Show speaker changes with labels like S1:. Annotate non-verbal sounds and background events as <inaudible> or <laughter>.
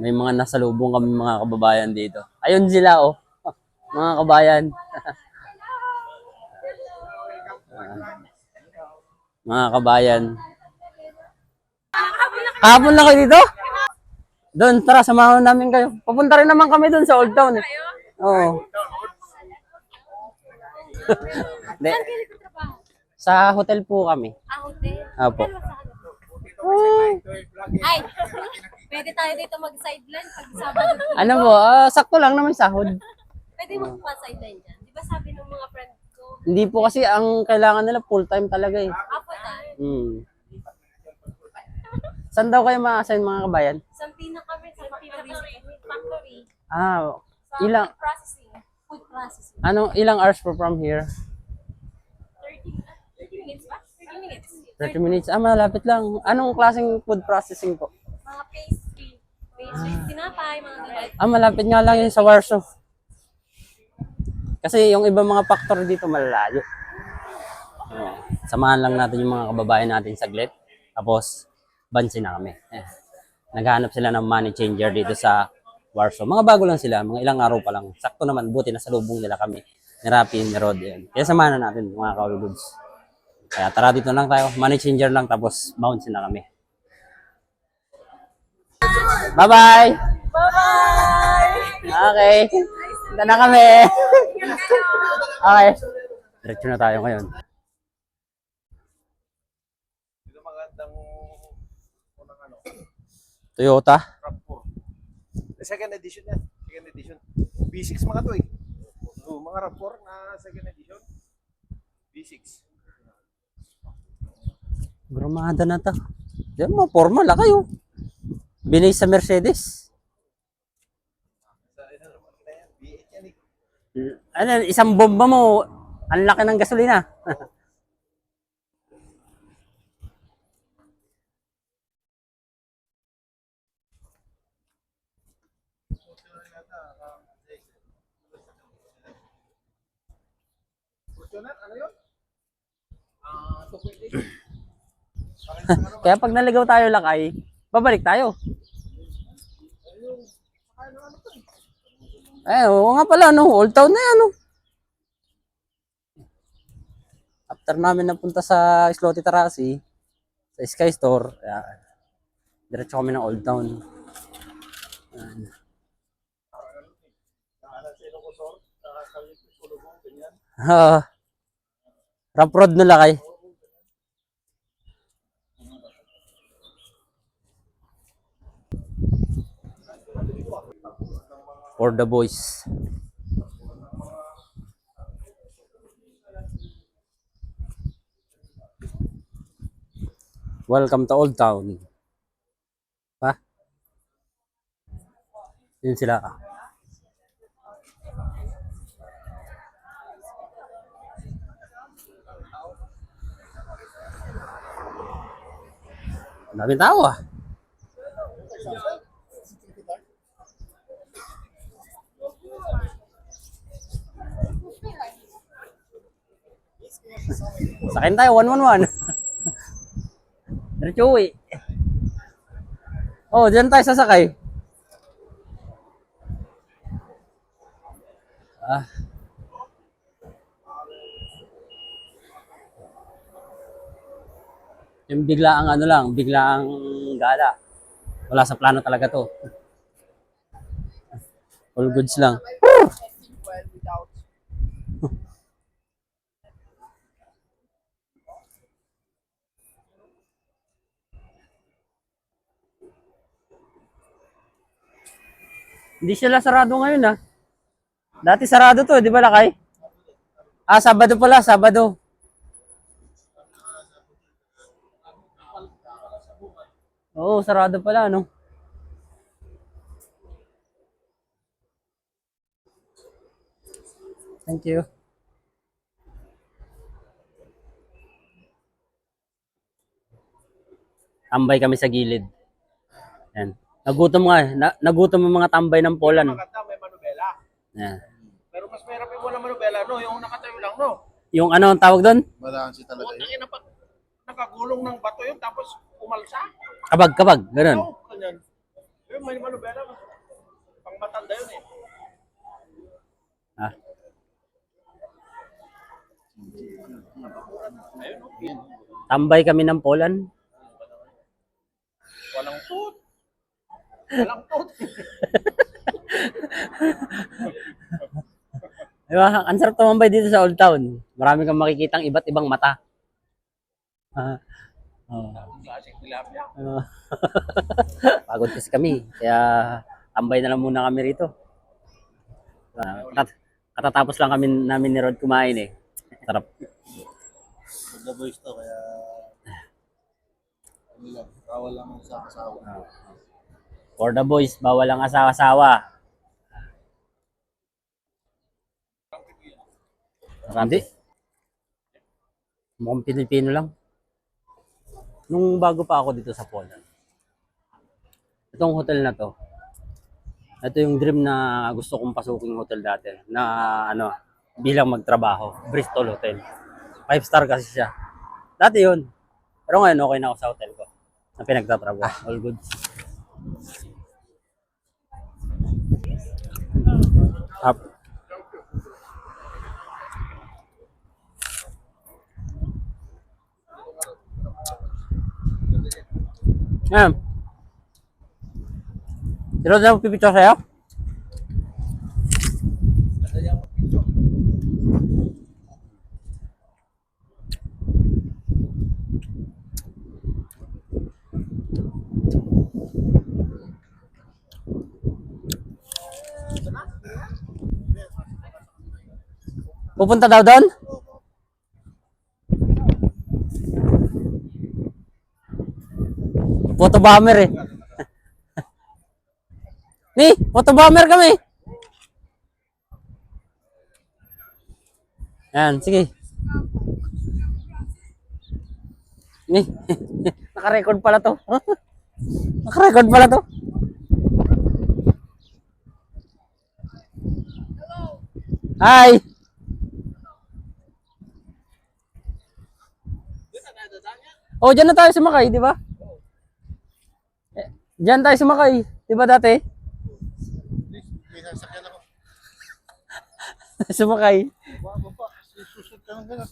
S1: May mga nasalubong kami mga kababayan dito. Ayun sila oh. <laughs> Mga kabayan. <laughs> Mga kabayan. Kahapon na kayo dito? Doon, tara, samahan namin kayo. Papunta rin naman kami doon sa Old Town. Eh. Oo. <laughs> Hindi. Sa hotel po kami.
S2: Ah, hotel.
S1: Apo.
S2: Ay, pwede tayo dito mag-sideline pag Sabado.
S1: Ano po, ah, sakto lang naman sahod.
S2: Pwede magpa-sideline dyan. Di ba sabi ng mga friend ko,
S1: Hindi po kasi ang kailangan nila full time talaga eh.
S2: apo tayo.
S1: Hmm. Saan daw kayo ma-assign mga kabayan?
S2: Santina kami, Santina Factory. Factory.
S1: Ah,
S2: Sa
S1: ilang
S2: food processing. Food processing.
S1: ano ilang hours po from here?
S2: 30, ah, 30 minutes ba? 30 minutes.
S1: 30 minutes. Ah, malapit lang. Anong klaseng food processing po?
S2: Mga pastry. Pastry, tinapay, mga ganyan.
S1: Ah, malapit nga lang yun sa Warsaw. Kasi yung ibang mga factory dito malalayo. Oh, samahan lang natin yung mga kababayan natin saglit. Tapos, bansin na kami. Eh, naghahanap sila ng money changer dito sa Warsaw. Mga bago lang sila, mga ilang araw pa lang. Sakto naman, buti na salubong nila kami. Ni Rapi, ni Rod. Yan. Kaya samahan na natin mga kaulugods. Kaya tara dito lang tayo. Money changer lang tapos bounce na kami. Bye-bye!
S2: Bye-bye!
S1: Okay. Punta na kami. <laughs> okay. Diretso na tayo ngayon.
S3: Ito magandang unang ano,
S1: Toyota.
S3: RAV4. The second edition yan. Second edition. V6 mga to eh. So, mga RAV4 na second edition. V6.
S1: Grumada na to. Diyan mo, formal ah kayo. Binay sa Mercedes.
S3: Ano naman na yan. V8 yan
S1: isang bomba mo, ang laki ng gasolina.
S3: Fortuner, yun? 2.8.
S1: Kaya pag naligaw tayo lakay, babalik tayo. Eh, oo nga pala, no? Old Town na yan, no? After namin napunta sa Sloty Tarasi, sa Sky Store, yan. diretso kami ng Old Town. Yan.
S3: Nakalan sa Ilocosor. Nakakalit sa Sulubong. Ganyan.
S1: Ah, Ramp Road na lakay. For the boys. Welcome to Old Town. Ha? Yun sila. Ang daming tao ah. Sakin tayo, 111. Diretso uwi. Oh, diyan tayo sasakay. Ah. Yung bigla ang ano lang, bigla ang gala. Wala sa plano talaga to. All goods lang. Hindi sila sarado ngayon ah. Dati sarado to, di ba lakay? Ah, Sabado pala, Sabado. Oo, sarado pala, no? Thank you. Tambay kami sa gilid. Yan. Nagutom nga, eh. na, nagutom yung mga tambay ng Poland.
S3: Maganda, may manubela.
S1: Yan.
S3: Pero mas mahirap yung walang manubela, no? Yung nakatayo lang, no?
S1: Yung ano ang tawag doon?
S4: Balansi talaga
S3: Ang
S4: yun.
S3: ina pag nakagulong ng bato yun, tapos umalsa.
S1: Kabag, kabag, ganun.
S3: Oo, ganyan. Eh, Yun, may manubela. Pang matanda yun eh.
S1: Ha? Tambay kami ng Poland.
S3: Walang tut. Walang tut.
S1: Di ba? Ang sarap tumambay dito sa Old Town. Marami kang makikitang iba't ibang mata. Ah. oh. Ah. <laughs> Pagod kasi kami. Kaya tambay na lang muna kami rito. Ah, katat- katatapos lang kami namin ni Rod kumain eh. Sarap.
S4: The boys to, kaya... Ano lang, sa asawa.
S1: For the boys, bawal ang asawa-asawa. Hindi. Mukhang Pilipino lang. Nung bago pa ako dito sa Poland, itong hotel na to, ito yung dream na gusto kong pasuking hotel dati na ano, bilang magtrabaho. Bristol Hotel. Five star kasi siya. Dati yun. Pero ngayon okay na ako sa hotel ko na pinagtatrabaho. All good. ครับ Nè. Thì nó giống cái trò sao? Pupunta daw doon? Photo bomber eh. <laughs> Ni, photo bomber kami. Yan, sige. Ni, <laughs> naka-record pala to. <laughs> naka-record pala to. Hi! Oh, dyan na tayo sumakay, di ba? Eh, Dyan tayo sumakay, di ba dati?
S4: May sasakyan ako. <laughs>
S1: sumakay.
S4: Baba ka ng ganun.